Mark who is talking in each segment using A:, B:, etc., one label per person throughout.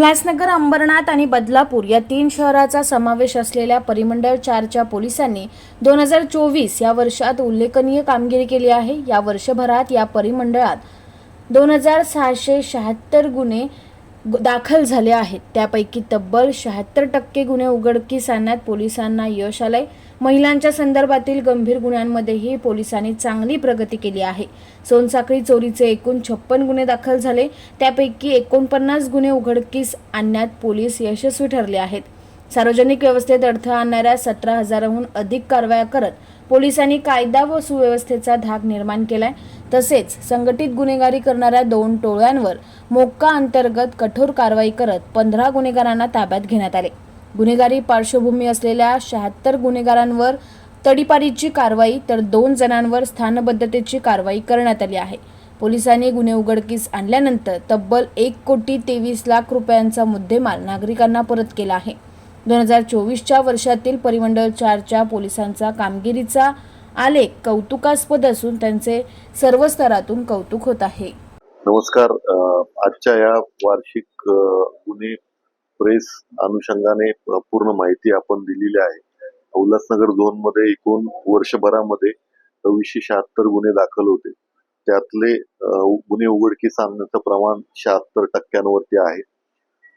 A: उल्हासनगर अंबरनाथ आणि बदलापूर या तीन शहराचा समावेश असलेल्या परिमंडळ चारच्या पोलिसांनी दोन हजार चोवीस या वर्षात उल्लेखनीय कामगिरी केली आहे. या वर्षभरात या परिमंडळात दोन हजार सहाशे शहात्तर गुन्हे दाखल झाले आहेत. त्यापैकी तब्बल शहात्तर टक्के गुन्हे उघडकीस आणण्यात पोलिसांना यश आलंय. महिलांच्या संदर्भातील गंभीर गुन्ह्यांमध्येही पोलिसांनी चांगली प्रगती केली आहे. सोनसाखळी चोरीचे एकूण छप्पन गुन्हे दाखल झाले. त्यापैकी एकोणपन्नास गुन्हे उघडकीस आणण्यात पोलीस यशस्वी ठरले आहेत. सार्वजनिक व्यवस्थेत अडथळा आणणाऱ्या सतरा हजाराहून अधिक कारवाया करत पोलिसांनी कायदा व सुव्यवस्थेचा धाक निर्माण केलाय. तसेच संघटित गुन्हेगारी करणाऱ्या दोन टोळ्यांवर मोक्का अंतर्गत कठोर कारवाई करत पंधरा गुन्हेगारांना ताब्यात घेण्यात आले. गुन्हेगारी पार्श्वभूमी असलेल्या शहात्तर गुन्हेगारांवर तडीपारीची कारवाई तर दोन जणांवर स्थानबद्धतेची कारवाई करण्यात आली आहे. पोलिसांनी गुन्हे उघडकीस आणल्यानंतर तब्बल एक कोटी तेवीस लाख रुपयांचा मुद्देमाल नागरिकांना परत केला आहे. दोन हजार चोवीसच्या वर्षातील परिमंडळ चारच्या पोलिसांचा कामगिरीचा आलेख कौतुकास्पद असून त्यांचे सर्व स्तरातून कौतुक होत आहे.
B: नमस्कार आजच्या या वार्षिक गुन्हे प्रेस अनुषंगाने पूर्ण माहिती आपण दिलेली आहे. उल्हासनगर झोनमध्ये एकूण वर्षभरामध्ये सव्वीसशे शहात्तर गुन्हे दाखल होते. त्यातले गुन्हे उघडकीस आणण्याचं प्रमाण शहात्तर टक्क्यांवरती आहे.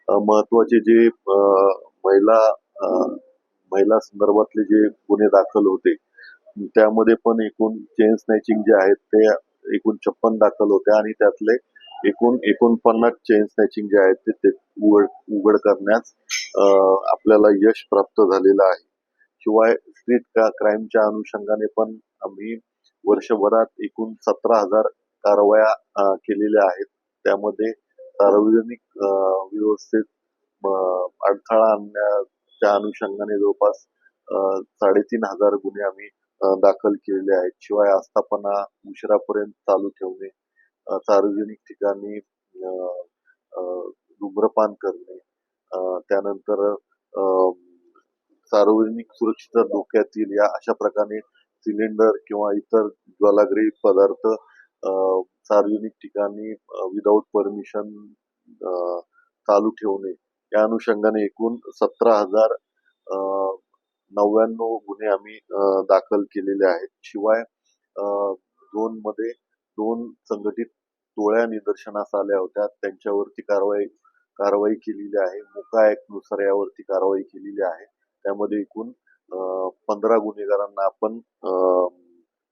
B: महत्त्वाचे जे महिला महिला संदर्भातले जे गुन्हे दाखल होते त्यामध्ये पण एकूण चेन स्नॅचिंग जे आहेत ते एकूण छप्पन दाखल होते आणि त्यातले एकूण एकोणपन्नास चेन स्नॅचिंग जे आहेत ते ते उघड उघड करण्यास आपल्याला यश प्राप्त झालेलं आहे. शिवाय स्ट्रीट का क्राईमच्या अनुषंगाने पण आम्ही वर्षभरात एकूण सतरा हजार कारवाया केलेल्या आहेत. त्यामध्ये सार्वजनिक व्यवस्थेत अडथळा आणण्याच्या अनुषंगाने जवळपास साडेतीन हजार गुन्हे आम्ही दाखल केलेले आहेत. शिवाय आस्थापना उशिरापर्यंत चालू ठेवणे सार्वजनिक ठिकाणी धूम्रपान करणे त्यानंतर सार्वजनिक सुरक्षितता धोक्यात येईल या अशा प्रकारे सिलेंडर किंवा इतर ज्वालाग्री पदार्थ सार्वजनिक ठिकाणी विदाऊट परमिशन चालू ठेवणे. या अनुषंगाने एकूण सतरा हजार नव्याण्णव गुन्हे आम्ही दाखल केलेले आहेत. शिवाय दोन मध्ये दोन संघटित टोळ्या निदर्शनास आल्या होत्या. त्यांच्यावरती कारवाई कारवाई केलेली आहे. मोका ऍक्टनुसार यावरती कारवाई केलेली आहे. त्यामध्ये एकूण पंधरा गुन्हेगारांना आपण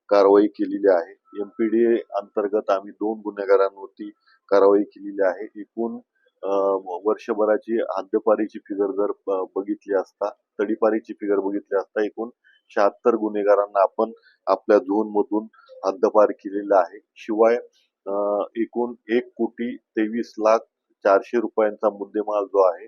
B: कारवाई केलेली आहे. एमपीडी अंतर्गत आम्ही दोन गुन्हेगारांवरती कारवाई केलेली आहे. एकूण वर्षभराची हद्दपारीची फिगर जर बघितली असता तडीपारीची फिगर बघितली असता एकूण शहात्तर गुन्हेगारांना आपण आपल्या झोन मधून हद्दपार केलेला आहे. शिवाय एकूण एक कोटी तेवीस लाख चारशे रुपयांचा मुद्देमाल जो आहे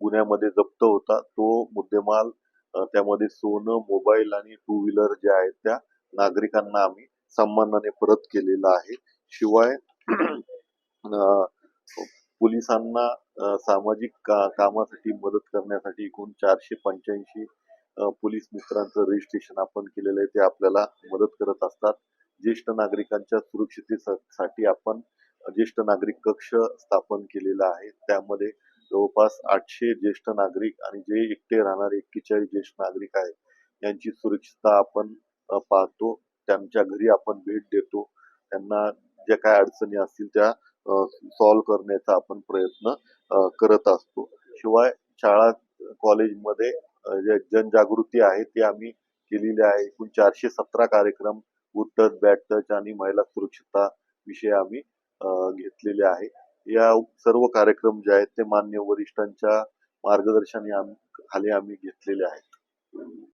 B: गुन्ह्यामध्ये जप्त होता. तो मुद्देमाल त्यामध्ये सोनं मोबाईल आणि टू व्हीलर जे आहेत त्या नागरिकांना आम्ही सन्मानाने परत केलेला आहे. शिवाय पोलिसांना सामाजिक का- कामासाठी मदत करण्यासाठी एकूण चारशे पंच्याऐंशी पोलीस मित्रांचं रजिस्ट्रेशन आपण केलेलं आहे. ते आपल्याला मदत करत असतात. ज्येष्ठ नागरिकांच्या सुरक्षितेसाठी आपण ज्येष्ठ नागरिक कक्ष स्थापन केलेला आहे. त्यामध्ये जवळपास आठशे ज्येष्ठ नागरिक आणि जे एकटे राहणारे एक्केचाळीस ज्येष्ठ नागरिक आहेत यांची सुरक्षितता आपण पाहतो. त्यांच्या घरी आपण भेट देतो. त्यांना ज्या काय अडचणी असतील त्या सॉल्व्ह करण्याचा आपण प्रयत्न करत असतो. शिवाय शाळा कॉलेजमध्ये जे जनजागृती आहे ती आम्ही केलेली आहे. एकूण चारशे सतरा कार्यक्रम गुड टच बॅड टच आणि महिला सुरक्षता विषय आम्ही घेतलेले आहे. या सर्व कार्यक्रम जे आहेत ते मान्य वरिष्ठांच्या मार्गदर्शनी खाली आम्ही घेतलेले आहेत.